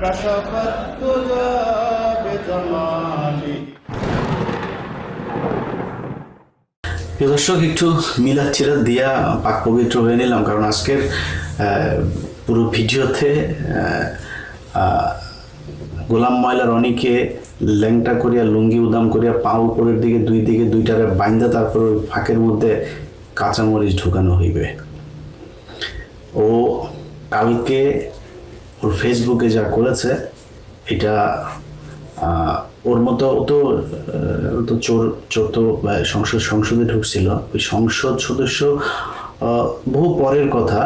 كشف الدجى بجماله প্রিয় দর্শক একটু মিলাদ চিরাত দিয়া পাক পবিত্র হয়ে নিলাম কারণ আজকের আহ, পুরো ভিডিওতে আহ, আহ, গোলাম ময়লার অনেকে ল্যাংটা করিয়া লুঙ্গি উদাম করিয়া পা উপরের দিকে দুই দিকে দুইটারে বাইন্দা তারপর ওই ফাঁকের মধ্যে কাঁচামরিচ ঢুকানো হইবে ও কালকে ওর ফেসবুকে যা করেছে, এটা ওর মতো তো তো চোর চোর তো সংসদ, সংসদে ঢুকছিল। ওই সংসদ সদস্য বহু পরের কথা,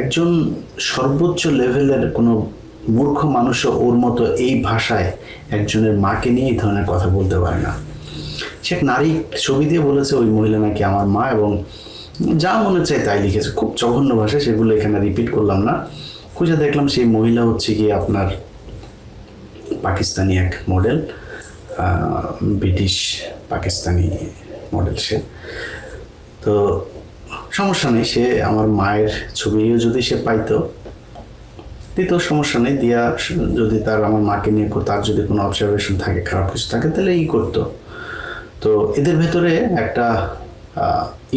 একজন সর্বোচ্চ লেভেলের কোনো মূর্খ মানুষও ওর মতো এই ভাষায় একজনের মাকে নিয়ে এই ধরনের কথা বলতে পারে না। সে এক নারী ছবি দিয়ে বলেছে, ওই মহিলা নাকি আমার মা এবং যা মনে চায় তাই লিখেছে। খুব জঘন্য ভাষা সেগুলো এখানে রিপিট করলাম না। খুঁজে দেখলাম সেই মহিলা হচ্ছে কি আপনার পাকিস্তানি এক মডেল ব্রিটিশ পাকিস্তানি মডেল সে। তো সমস্যা নেই, সে আমার মায়ের ছবিও যদি সে পাইতো দিত সমস্যা নেই, দিয়া যদি তার আমার মাকে নিয়ে তার যদি কোনো অবজারভেশন থাকে, খারাপ কিছু থাকে, তাহলে ই করতো। তো এদের ভেতরে একটা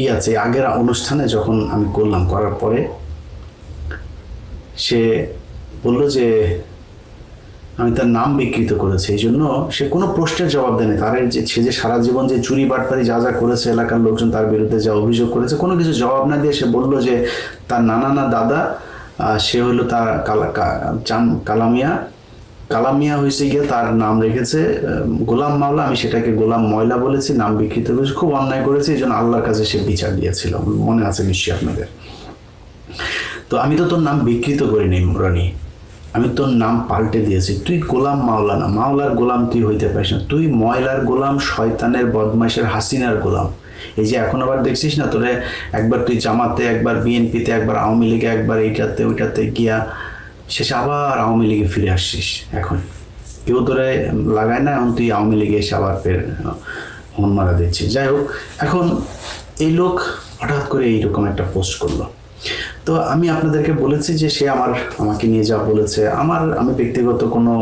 ই আছে, আগের অনুষ্ঠানে যখন আমি করলাম, করার পরে সে বলল যে, আমি তার নাম বিকৃত করেছি। এই জন্য সে কোনো প্রশ্নের জবাব দেয়নি। তার যে, সে যে সারা জীবন যে চুরি বাটপারি যা যা করেছে, এলাকার লোকজন তার বিরুদ্ধে যা অভিযোগ করেছে, কোনো কিছু জবাব না দিয়ে সে বলল যে, তার নানা না দাদা সে হলো তার কালা কালামিয়া। কালামিয়া হয়েছে গিয়ে তার নাম রেখেছে গোলাম মাওলা। আমি সেটাকে গোলাম ময়লা বলেছি, নাম বিকৃত করেছি, খুব অন্যায় করেছি। এই জন্য আল্লাহর কাছে সে বিচার দিয়েছিল। মনে আছে নিশ্চয়ই আপনাদের? তো আমি তো তোর নাম বিকৃত করিনি রনি আমি তোর নাম পাল্টে দিয়েছি। তুই গোলাম মাওলা না মাওলার গোলাম তুই হইতে পারিস না। তুই ময়লার গোলাম, শয়তানের বদমাইশের হাসিনার গোলাম। এই যে এখন আবার দেখছিস না তোরে? একবার তুই জামাতে, একবার বিএনপিতে, একবার আওয়ামী লীগে, একবার এইটাতে, ওইটাতে গিয়া শেষে আবার আওয়ামী লীগে ফিরে আসছিস এখন। কেউ তোরে লাগায় না, এখন তুই আওয়ামী লীগে এসে আবার ফের হন মারা দিচ্ছিস। যাই হোক, এখন এই লোক হঠাৎ করে এইরকম একটা পোস্ট করল। তো আমি আপনাদেরকে বলেছি যে সে আমার, আমাকে নিয়ে যাওয়া বলেছে। আমার, আমি ব্যক্তিগত কোনো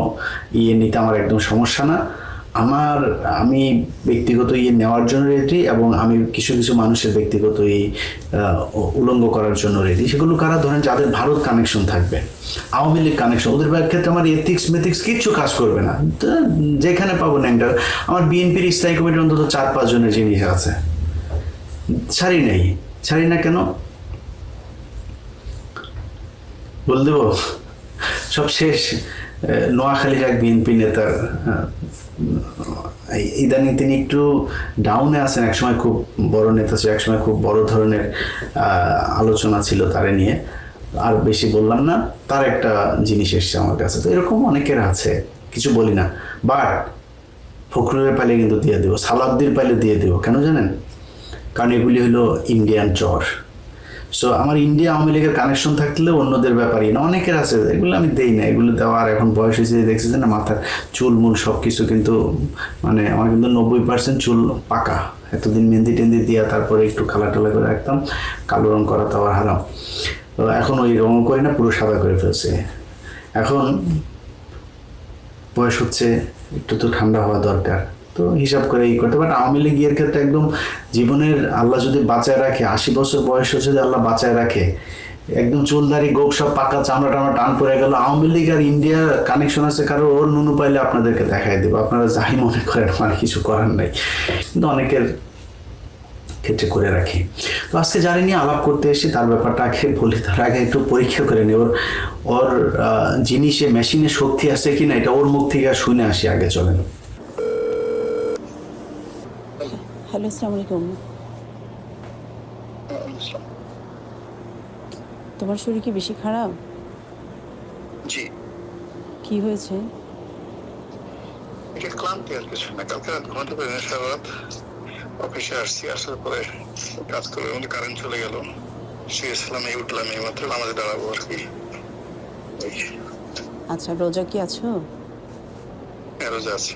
ইয়ে নিতে আমার একদম সমস্যা না। আমার, আমি ব্যক্তিগত ইয়ে নেওয়ার জন্য রেডি এবং আমি কিছু কিছু মানুষের ব্যক্তিগত এই উলঙ্গ করার জন্য রেডি সেগুলো কারা? ধরেন যাদের ভারত কানেকশন থাকবে, আওয়ামী লীগ কানেকশন ওদের ক্ষেত্রে আমার এথিক্স মেথিক্স কিচ্ছু কাজ করবে না। যেখানে পাবো না একটা, আমার বিএনপির স্থায়ী কমিটির অন্তত চার পাঁচ জনের জিনিস আছে। ছাড়ি নেই। ছাড়ি না কেন? বল দেব? সব শেষ। আহ, নোয়াখালীর এক বিএনপি নেতার ইদানিং তিনি একটু ডাউনে আছেন। একসময় খুব বড় নেতা ছিল একসময় খুব বড় ধরনের আলোচনা ছিল তারে নিয়ে। আর বেশি বললাম না তার একটা জিনিস এসছে আমার কাছে। তো এরকম অনেকের আছে কিছু বলি না। বাট ফখরুলের পাইলে কিন্তু দিয়ে দেবো সালাউদ্দির পাইলে দিয়ে দেবো কেন জানেন? কারণ এগুলি হলো ইন্ডিয়ান চর। সো আমার ইন্ডিয়া আওয়ামী লীগের কানেকশন থাকলেও অন্যদের ব্যাপারই না। অনেকের আছে, এগুলো আমি দেই না, এগুলো দেওয়ার এখন বয়স হয়েছে, দেখছি যে না, মাথার চুল, মুল সব কিছু কিন্তু মানে আমার কিন্তু নব্বই পার্সেন্ট চুল পাকা। এতদিন মেহেন্দি টেন্দি দিয়া তারপরে একটু কালা টালা করে রাখতাম, কালো রং করা তো আবার হারাম। তো এখন ওই রং করি না, পুরো সাদা করে ফেলছে। এখন বয়স হচ্ছে, একটু তো ঠান্ডা হওয়া দরকার। তো হিসাব করে এই করতে বাট আওয়ামী লীগ ক্ষেত্রে একদম জীবনের আল্লাহ যদি বাঁচায় রাখে, আশি বছর বয়স হচ্ছে যদি আল্লাহ বাঁচায় রাখে, একদম চুলদারি, গোপ সব পাকা, চামড়া টামড়া টান পড়ে গেল। আওয়ামী লীগ আর ইন্ডিয়া কানেকশন আছে কারও, ওর নুনু পাইলে আপনাদেরকে দেখাই দেবো। আপনারা যাই মনে করেন আমার কিছু করার নাই। কিন্তু অনেকের ক্ষেত্রে করে রাখি। তো আজকে যারা নিয়ে আলাপ করতে এসেছি, তার ব্যাপারটা আগে বলি, তার আগে একটু পরীক্ষা করে নিই। ওর ওর জিনিসে মেশিনে শক্তি আছে কি না এটা ওর মুখ থেকে শুনে আসি। আগে চলেন। হ্যালো আসসালামু আলাইকুম তোমার শরীর কি বেশি খারাপ? জি। কি হয়েছে? এটা ক্লান্তি আর কিছু না। কালকে রাত ঘুমাতে পারি না সারা রাত অফিসে আসছি আসার পরে কাজ করে মধ্যে কারেন্ট চলে গেল। শুয়েছিলাম এই উঠলাম এই মাত্র আমাদের দাঁড়াবো আর কি। আচ্ছা রোজা কি আছো? হ্যাঁ, রোজা আছি।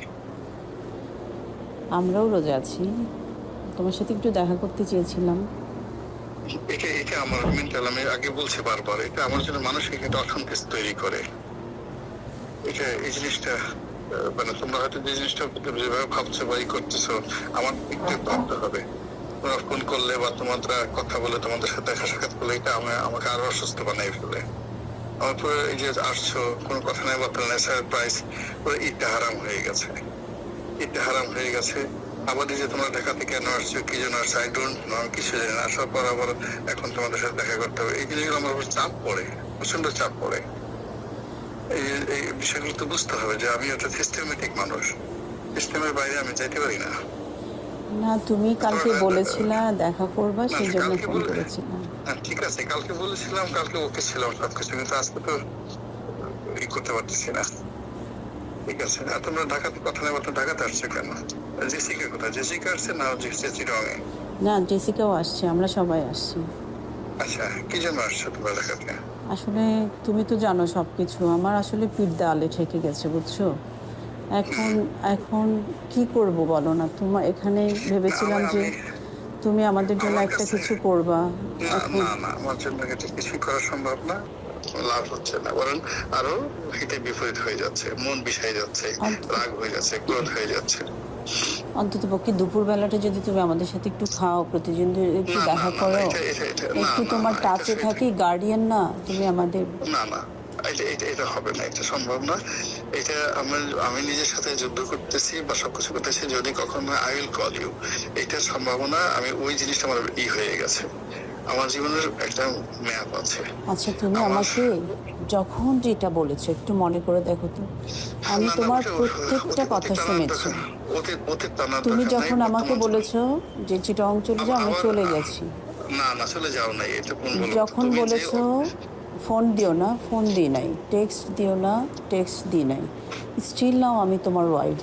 আমরাও রোজা আছি। তোমার সাথে একটু দেখা করতে চেয়েছিলাম। এটা এটা আমার মেন্টাল আমি আগে বলছি বারবার, এটা আমার জন্য মানসিক একটা অসন্তোষ তৈরি করে। এটা, এই জিনিসটা মানে তোমরা হয়তো যে জিনিসটা যেভাবে ভাবছ বা ই করতেছো, আমার একটু ভাবতে হবে। তোমরা ফোন করলে বা তোমরা কথা বলে তোমাদের সাথে দেখা সাক্ষাৎ করলে এটা আমি আমাকে আরও অসুস্থ বানাই ফেলে। আমার পুরো এই যে আসছো, কোনো কথা নাই বার্তা নাই সারপ্রাইজ পুরো ঈদটা হারাম হয়ে গেছে। ঈদটা হারাম হয়ে গেছে। আবার যে তোমরা ঢাকাতে কেন আসছো কি জন্য আসছো আই ডোন্ট নো আমি কিছু জানি না। আসার পর আবার এখন তোমাদের সাথে দেখা করতে হবে। এই জিনিসগুলো আমার উপর চাপ পড়ে প্রচণ্ড চাপ পড়ে। এই এই বিষয়গুলো তো বুঝতে হবে যে আমি একটা সিস্টেমেটিক মানুষ। সিস্টেমের বাইরে আমি যাইতে পারি না। না তুমি কালকে বলেছিলা দেখা করবা সেই জন্য ফোন করেছিলাম। হ্যাঁ, ঠিক আছে কালকে বলেছিলাম কালকে ওকে ছিলাম সবকিছু। কিন্তু আজকে তো ই করতে পারতেছি না। ঠিক আছে। আর তোমরা ঢাকাতে কথা নেই তো ঢাকাতে আসছো কেন? জেসিকা কোথায়? জেসিকা আসছে না জেসি রঙে না জেসিকাও আসছে আমরা সবাই আসছি। আচ্ছা কি জন্য আসছো তোমরা ঢাকাতে আসলে তুমি তো জানো সব কিছু আমার আসলে পিঠ দেওয়ালে ঠেকে গেছে বুঝছ? এখন এখন কি করব বলো না? তোমার এখানে ভেবেছিলাম যে তুমি আমাদের জন্য একটা কিছু করবা। না না না আমার জন্য এটা কিছুই করা সম্ভব না। লাভ হচ্ছে না বরং আরও হিতে বিপরীত হয়ে যাচ্ছে মন বিষাই যাচ্ছে রাগ হয়ে যাচ্ছে ক্রোধ হয়ে যাচ্ছে। অন্তত পক্ষে দুপুর বেলাটা যদি তুমি আমাদের সাথে একটু খাও প্রতিদিন একটু দেখা করো একটু তোমার টাচে থাকি গার্ডিয়ান না তুমি আমাদের না না এটা এটা এটা হবে না এটা সম্ভব না। এটা আমার আমি নিজের সাথে যুদ্ধ করতেছি বা সবকিছু করতেছি যদি কখনো আই উইল কল ইউ এটার সম্ভাবনা আমি ওই জিনিসটা আমার ই হয়ে গেছে। আমার জীবনের একটা ম্যাপ আছে। আচ্ছা তুমি আমাকে যখন যেটা বলেছ একটু মনে করে দেখো তো। আমি না, না, তোমার প্রত্যেকটা কথা শুনেছি। তুমি যখন আমাকে বলেছ যে চিটং চলে যাও আমি চলে গেছি। না না চলে যাও নাই এটা যখন বলেছ ফোন দিও না ফোন দিই নাই। টেক্সট দিও না টেক্সট দিই নাই। স্টিল নাও আমি তোমার ওয়াইফ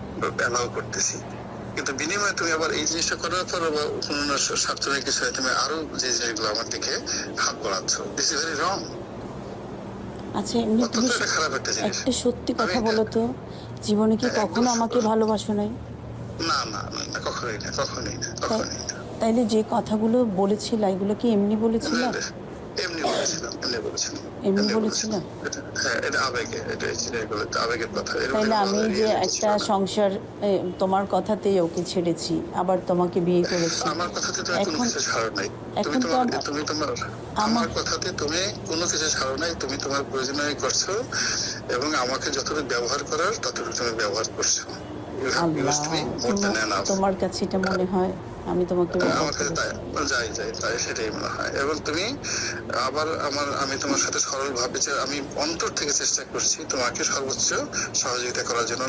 অ্যালাউ করতেছি। কিন্তু বিনিময়ে তুমি আবার এই জিনিসটা করার পর আবার কোনো না স্বার্থের কিছু হয়ে তুমি আরও যে জিনিসগুলো আমার দিকে হাত বাড়াচ্ছ। দিস ইজ ভেরি রং আচ্ছা এমনি তুমি একটা সত্যি কথা বলো তো জীবনে কি হ্যাঁ, কখনো আমাকে ভালোবাসো নাই? না না না না, কখনোই না কখনোই না কখনোই না। তাইলে যে কথাগুলো বলেছিল এগুলো কি এমনি বলেছিল? এমনি বলেছিলাম। তাইলে আমি যে একটা সংসার তোমার কথাতেই ওকে ছেড়েছি আবার তোমাকে বিয়ে করেছি। এখন এখন তো আমার- কথাতে তুমি কোনো কিছু ছাড়ো নাই তুমি তোমার প্রয়োজনীয় করছ এবং আমাকে যতটুকু ব্যবহার করার ততটুকু তুমি ব্যবহার করছ। তোমার- কাছে এটা মনে হয় আমি তোমাকে আমার কাছে যাই যাই তাই সেটাই মনে হয়। এবং তুমি আবার আমার আমি তোমার সাথে সরল ভাবে যে আমি অন্তর থেকে চেষ্টা করছি তোমাকে সর্বোচ্চ সহযোগিতা করার জন্য